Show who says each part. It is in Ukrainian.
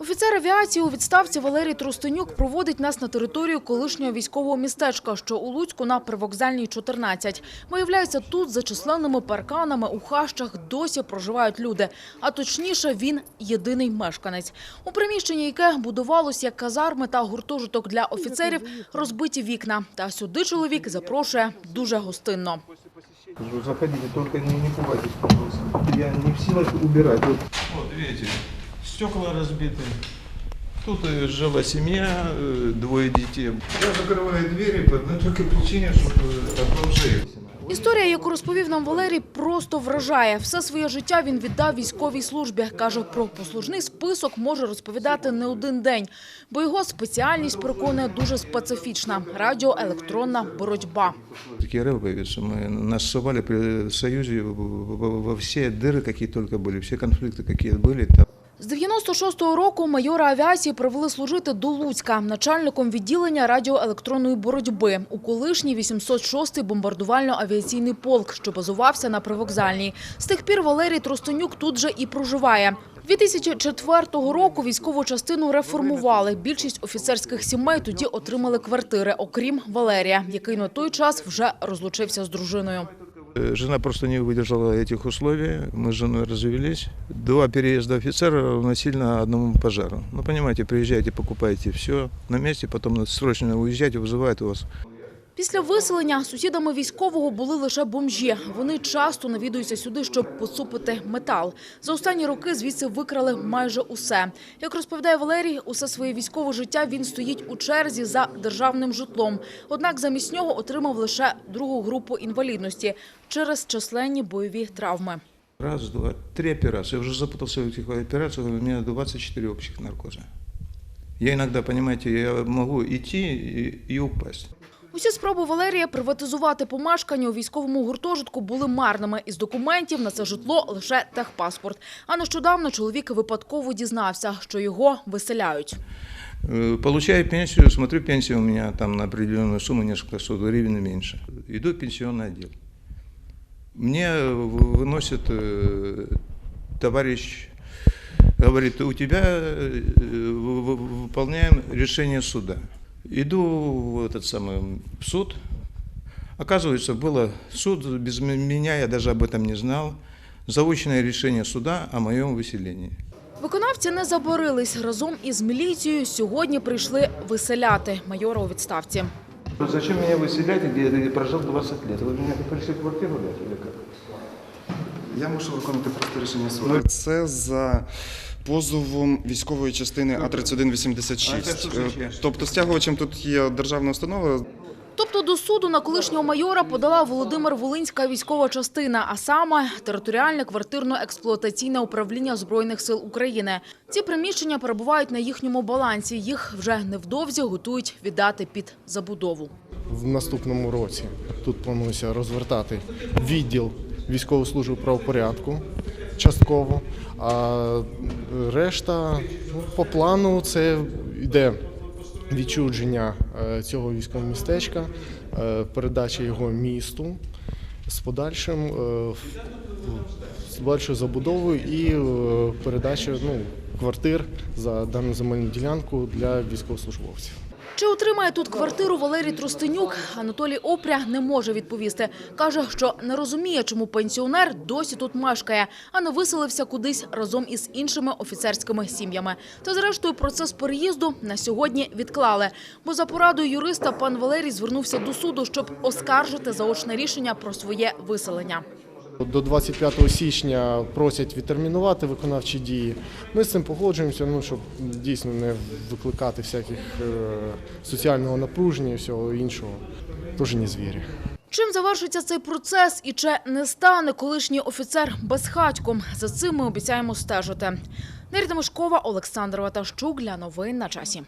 Speaker 1: Офіцер авіації у відставці Валерій Трустенюк проводить нас на територію колишнього військового містечка, що у Луцьку на Привокзальній 14. Виявляється, тут за численними парканами у хащах досі проживають люди. А точніше, він єдиний мешканець. У приміщенні, яке будувалось як казарми та гуртожиток для офіцерів, розбиті вікна. Та сюди чоловік запрошує дуже гостинно.
Speaker 2: Скажу, Заходите, только не, не пугайтесь, пожалуйста. Я не в силах убирать. Вот
Speaker 3: Вот видите, стекла разбиты. Тут э, жила семья, э, двое детей. Я закрываю двери по одной только причине, чтобы от бомжей.
Speaker 1: Історія, яку розповів нам Валерій, просто вражає. Все своє життя він віддав військовій службі. Каже, про послужний список може розповідати не один день, бо його спеціальність, переконує, дуже специфічна – радіоелектронна боротьба.
Speaker 3: Такие рэпы, что мы нас совали при Союзе в- в- во все дыры, какие только были, все конфликты, какие были. Там.
Speaker 1: З 96-го року майора авіації привели служити до Луцька, начальником відділення радіоелектронної боротьби у колишній 806-й бомбардувально-авіаційний полк, що базувався на Привокзальній. З тих пір Валерій Тростенюк тут же і проживає. 2004 року військову частину реформували. Більшість офіцерських сімей тоді отримали квартири, окрім Валерія, який на той час вже розлучився з дружиною.
Speaker 3: Э, Жена просто не выдержала этих условий. Мы с женой развелись. Два переезда офицера равносильно одному пожару. Ну, понимаете, приезжаете, покупаете все на месте, потом надо срочно уезжать, вызывают вас.
Speaker 1: Після виселення сусідами військового були лише бомжі. Вони часто навідуються сюди, щоб поцупити метал. За останні роки звідси викрали майже усе. Як розповідає Валерій, усе своє військове життя він стоїть у черзі за державним житлом. Однак замість нього отримав лише другу групу інвалідності через численні бойові травми.
Speaker 3: Раз, два, три операции. Я уже запутался в этих операциях, у меня 24 общих наркоза. Я иногда, понимаете, я могу идти и, и упасть.
Speaker 1: Усі спроби Валерія приватизувати помешкання у військовому гуртожитку були марними. Із документів на це житло лише техпаспорт. А нещодавно чоловік випадково дізнався, що його виселяють.
Speaker 3: Э, Получаю пенсию, смотрю, пенсия у меня там на определенную сумму, несколько сот гривен и меньше. Иду в пенсионный отдел. Мне в- выносит э, товарищ, говорит, у тебя э, в- в- выполняем решение суда. Иду в этот самый суд. Оказывается, было суд без м- меня, я даже об этом не знал. Заочное решение суда о моем выселении.
Speaker 1: Виконавці не заборились. Разом із міліцією сьогодні прийшли виселяти майора у відставці.
Speaker 2: Ну, Зачем меня выселять, где я прожил 20 лет? Вы мне пришли квартиру дать или как?
Speaker 4: Я мушу виконати просто рішення суду. Це за позовом військової частини
Speaker 3: А це що
Speaker 4: А3186. Е, Тобто стягувачем тут є державна установа.
Speaker 1: Тобто до суду на колишнього майора подала Володимир Волинська військова частина, а саме територіальне квартирно-експлуатаційне управління Збройних сил України. Ці приміщення перебувають на їхньому балансі. Їх вже невдовзі готують віддати під забудову.
Speaker 5: в наступному році. Тут планується розвертати відділ військової служби правопорядку частково. А решта по плану це йде відчудження е, цього військового містечка, е, передача його місту з подальшим е, з подальшою забудовою і передача ну, квартир за дану земельну ділянку для військовослужбовців.
Speaker 1: Чи отримає тут квартиру Валерій Тростенюк, Анатолій Опря не може відповісти. Каже, що не розуміє, чому пенсіонер досі тут мешкає, а не виселився кудись разом із іншими офіцерськими сім'ями. Та зрештою процес переїзду на сьогодні відклали. Бо за порадою юриста пан Валерій звернувся до суду, щоб оскаржити заочне рішення про своє виселення.
Speaker 5: До 25 січня просять відтермінувати виконавчі дії. Ми з цим погоджуємося, ну, щоб дійсно не викликати всяких е, соціального напруження і всього іншого. Тож не звірі.
Speaker 1: Чим завершиться цей процес і чи не стане колишній офіцер безхатьком? За цим ми обіцяємо стежити. Нерідамишкова Олександр Ватащук для новин на часі.